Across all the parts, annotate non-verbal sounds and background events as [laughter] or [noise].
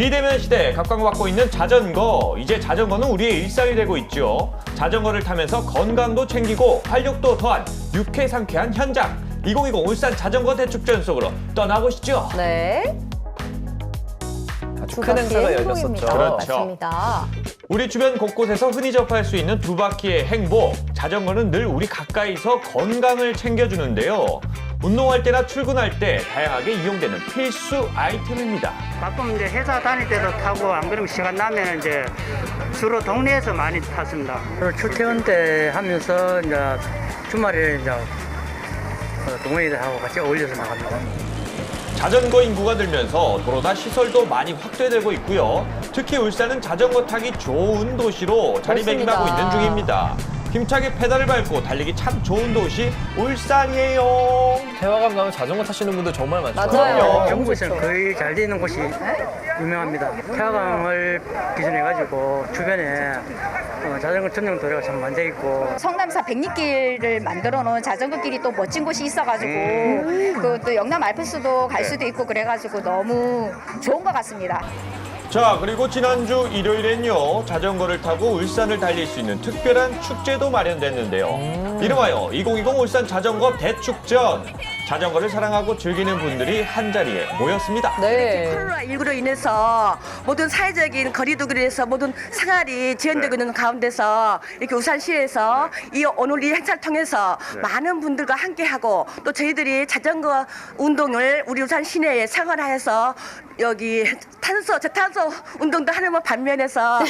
비대면 시대에 각광받고 있는 자전거. 이제 자전거는 우리의 일상이 되고 있죠. 자전거를 타면서 건강도 챙기고 활력도 더한 유쾌 상쾌한 현장. 2020 울산 자전거 대축전 속으로 떠나보시죠. 네. 큰 행사가 열렸었죠. 그렇죠. 맞습니다. 우리 주변 곳곳에서 흔히 접할 수 있는 두 바퀴의 행복. 자전거는 늘 우리 가까이서 건강을 챙겨주는데요. 운동할 때나 출근할 때 다양하게 이용되는 필수 아이템입니다. 가끔 이제 회사 다닐 때도 타고 안 그러면 시간 나면 이제 주로 동네에서 많이 탔습니다. 출퇴근 때 하면서 이제 주말에 이제 어, 동호회들하고 같이 어울려서 나갑니다. 자전거 인구가 늘면서 도로나 시설도 많이 확대되고 있고요. 특히 울산은 자전거 타기 좋은 도시로 자리매김하고. 있는 중입니다. 힘차게 페달을 밟고 달리기 참 좋은 도시 울산이에요. 태화강 가면 자전거 타시는 분들 정말 많죠. 맞아요. 경북에서는 거의 잘 되는 곳이 유명합니다. 태화강을 기준해 가지고 주변에 어, 자전거 전용 도로가 참 많이 돼 있고 성남사 백리길을 만들어 놓은 자전거 길이 또 멋진 곳이 있어가지고 음. 그또 영남 알프스도 갈 수도 있고 그래가지고 너무 좋은 것 같습니다. 자, 그리고 지난주 일요일엔요, 자전거를 타고 울산을 달릴 수 있는 특별한 축제도 마련됐는데요. 이름하여 2020 울산 자전거 대축전. 자전거를 사랑하고 즐기는 분들이 한자리에 모였습니다. 네. 코로나19로 인해서 모든 사회적인 거리두기로 해서 모든 생활이 지연되고 있는 가운데서 이렇게 우산시에서 이 오늘 이 행사를 통해서 많은 분들과 함께하고 또 저희들이 자전거 운동을 우리 우산 시내에 생활화해서 여기 탄소 저탄소 운동도 하는 반면에서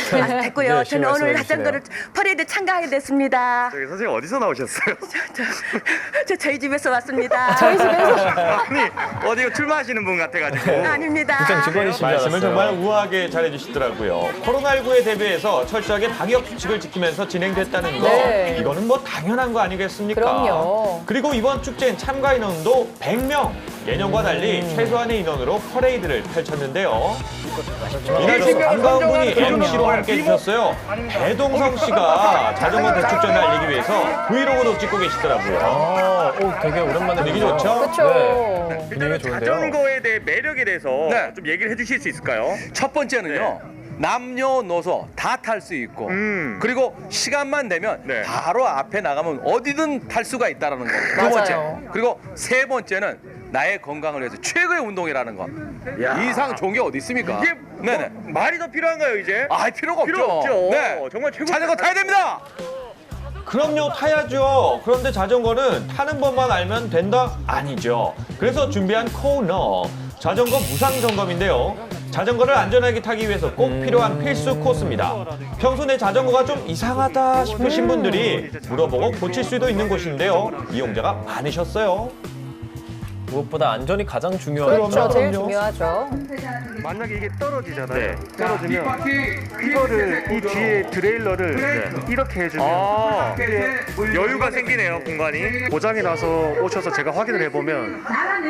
됐고요. 네, 저는 오늘 자전거를 퍼레이드 참가하게 됐습니다. 저기 선생님 어디서 나오셨어요? [laughs] 저, 저 저 희 집에서 왔습니다. [laughs] 아니 어디 출마하시는 분 같아가지고 아닙니다. 직장 직원이신. 말씀을 정말 우아하게 잘해주시더라고요. 코로나19에 대비해서 철저하게 방역 수칙을 지키면서 진행됐다는 거, 네. 이거는 뭐 당연한 거 아니겠습니까? 그럼요. 그리고 이번 축제엔 참가 인원도 100명. 예년과 달리 음. 최소한의 인원으로 퍼레이드를 펼쳤는데요. 이날 또 반가운 분이 MC로 함께 해주셨어요. 배동성 씨가 자전거 대축전을 알리기 위해서 브이로그도 찍고 계시더라고요. 아, 오, 되게 오랜만에 분위기 보네요. 좋죠? 그렇죠. 네, 분위기 좋은데요. 자전거에 대해 매력에 대해서 네. 좀 얘기를 해주실 수 있을까요? 첫 번째는요. 남녀노소 다 탈 수 있고 음. 그리고 시간만 되면 네. 바로 앞에 나가면 어디든 탈 수가 있다는 거. 두 맞아요. 번째. 그리고 세 번째는 나의 건강을 위해서 최고의 운동이라는 거. 야. 이상 좋은 게 어디 있습니까? 이게 네네. 뭐 말이 더 필요한가요 이제? 아, 필요가 없죠. 필요 없죠. 네. 정말 최고. 자전거 타야 됩니다. 그럼요, 타야죠. 그런데 자전거는 타는 법만 알면 된다? 아니죠. 그래서 준비한 코너, 자전거 무상 점검인데요. 자전거를 안전하게 타기 위해서 꼭 필요한 필수 코스입니다. 평소 내 자전거가 좀 이상하다 싶으신 분들이 물어보고 고칠 수도 있는 곳인데요. 이용자가 많으셨어요. 무엇보다 안전이 가장 중요하죠. 그렇죠. 제일 그럼요. 중요하죠. 만약에 이게 떨어지잖아요. 네. 떨어지면 이거를 이 뒤에 트레일러를 이렇게 해주면 아 여유가 생기네요 공간이. 고장이 나서 오셔서 제가 확인을 해보면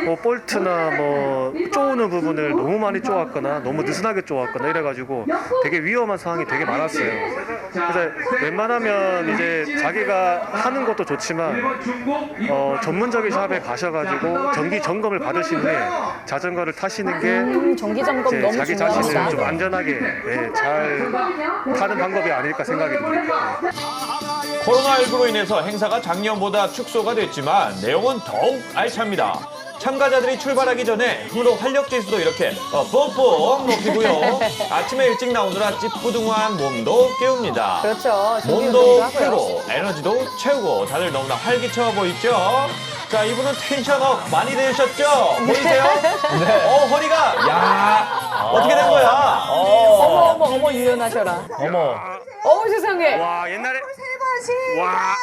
뭐 볼트나 뭐 쪼는 부분을 너무 많이 쪼았거나 너무 느슨하게 쪼았거나 이래가지고 되게 위험한 상황이 되게 많았어요. 그래서 웬만하면 이제 자기가 하는 것도 좋지만 어, 전문적인 샵에 가셔가지고 정기 점검을 받으신 후에 자전거를 타시는 게 음, 정기 점검 이제 너무 자기 자신을 중요합니다. 좀 안전하게 예, 잘 타는 방법이 아닐까 생각이 듭니다. 코로나19로 인해서 행사가 작년보다 축소가 됐지만 내용은 더욱 알찹니다. 참가자들이 출발하기 전에 힘으로 활력 지수도 이렇게 어, 뽕뽕 높이고요. [laughs] 아침에 일찍 나오느라 찌뿌둥한 몸도 깨웁니다. 그렇죠. 준비 몸도 운동도 하고요. 풀고 에너지도 채우고 다들 너무나 활기차어 보이죠? 자 이분은 텐션업 많이 되셨죠? 보이세요? [laughs] 네. 어 허리가 야 어떻게 된 거야? 어머 어머 어머 유연하셔라. 어머. 어머 세상에. 와 옛날에 와.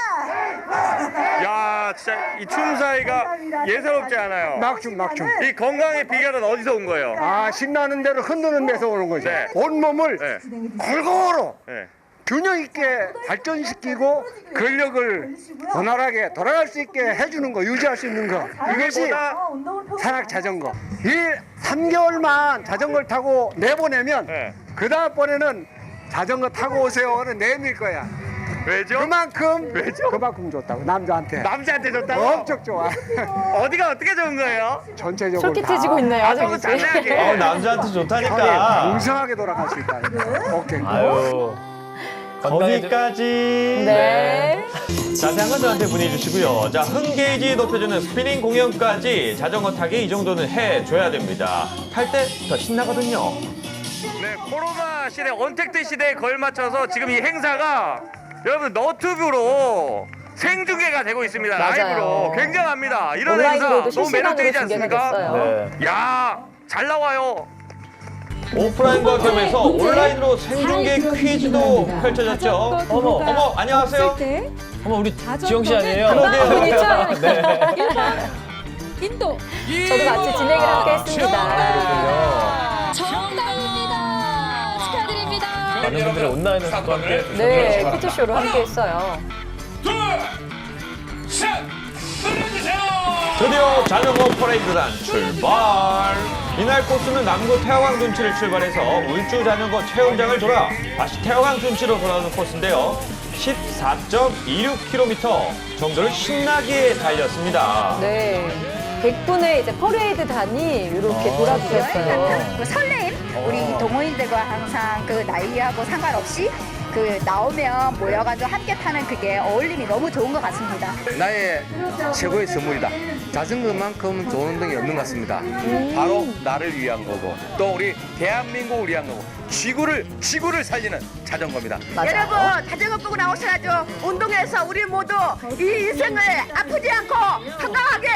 야 진짜 이 춤사위가 예사롭지 않아요. 막춤 막춤 이 건강의 비결은 어디서 온 거예요? 아 신나는 대로 흔드는 데서 오는 거죠 네. 온몸을 네. 골고루 네. 균형 있게 발전시키고 근력을 원활하게 돌아갈 수 있게 해주는 거 유지할 수 있는 거 이것이 산악 자전거 이 3개월만 자전거를 타고 내보내면 네. 그 다음번에는 자전거 타고 오세요는 내밀 거야 왜죠? 그만큼 왜죠? 그만큼 좋다고 남자한테 남자한테 좋다고? 엄청 좋아. [laughs] 어디가 어떻게 좋은 거예요? 전체적으로 솔깃해지고 다 있네요. 아, 정희 씨. 자세하게. 어, 남자한테 좋다니까. 풍성하게 돌아갈 수 있다. 오케이. 아유. 거기까지. 네. 자세한 건 저한테 문의주시고요. 자, 흥 게이지 높여주는 스피닝 공연까지 자전거 타기 이 정도는 해줘야 됩니다. 탈 때 더 신나거든요. 네, 코로나 시대, 언택트 시대에 걸맞춰서 지금 이 행사가 여러분 너튜브로 생중계가 되고 있습니다. 맞아요. 라이브로 굉장합니다. 이런 행사 온라인으로도 너무 매력적이지 않습니까? 됐어요. 네. 야, 잘 나와요. 오프라인과 겸해서 온라인으로 생중계 퀴즈도 펼쳐졌죠. 어머. 어머, 안녕하세요. 어머 우리 지영 씨 아니에요? 그러게요. [laughs] 네. 인도 저도 같이 진행을 함께 했습니다. 정답입니다. 많은 분들이 온라인에서 또 함께 네, 퀴즈쇼로 함께 했어요. 드디어 자전거 퍼레이드단 출발! 이날 코스는 남구 태화강 둔치를 출발해서 울주 자전거 체험장을 돌아 다시 태화강 둔치로 돌아오는 코스인데요. 14.26km 정도를 신나게 달렸습니다. 네. 100분의 이제 퍼레이드단이 이렇게 돌아주셨어요. 그 설레임 우리 동호인들과 항상 그 나이하고 상관없이 그 나오면 모여가지고 함께 타는 그게 어울림이 너무 좋은 것 같습니다. 나의 최고의 선물이다. 자전거만큼 좋은 등이 없는 것 같습니다. 바로 나를 위한 거고 또 우리 대한민국을 위한 거고 지구를 지구를 살리는 자전거입니다. 맞아요. 여러분 자전거 끄고 나오셔가지고 운동해서 우리 모두 이 인생을 아프지 않고 건강하게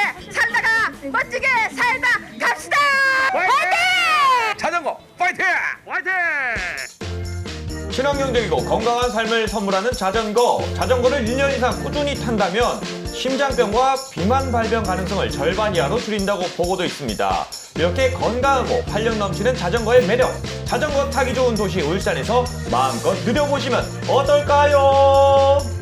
친환경적이고 건강한 삶을 선물하는 자전거. 자전거를 1년 이상 꾸준히 탄다면 심장병과 비만 발병 가능성을 절반 이하로 줄인다고 보고도 있습니다. 이렇게 건강하고 활력 넘치는 자전거의 매력. 자전거 타기 좋은 도시 울산에서 마음껏 누려보시면 어떨까요?